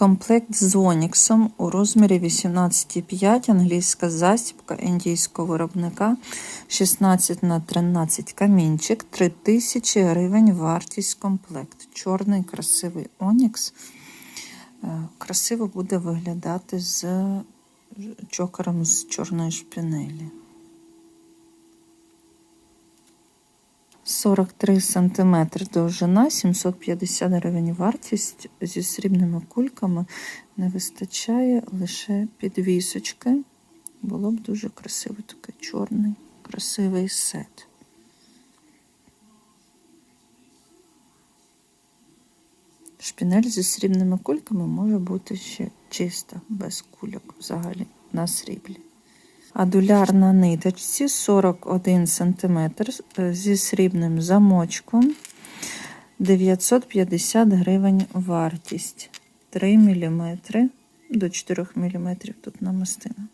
Комплект з Оніксом у розмірі 18,5, англійська засібка індійського виробника 16 на 13 камінчик, 3000 гривень вартість комплект. Чорний красивий Онікс. Е, Красиво буде виглядати з чокером з чорної шпінелі. 43 см довжина, 750 гривень вартість зі срібними кульками. Не вистачає лише підвісочки. Було б дуже красиво такий чорний, красивий сет. Шпінель зі срібними кульками може бути ще чиста, без кульок взагалі на сріблі. Адуляр на ниточці 41 см зі срібним замочком 950 гривень вартість. 3 мм до 4 мм тут намистина.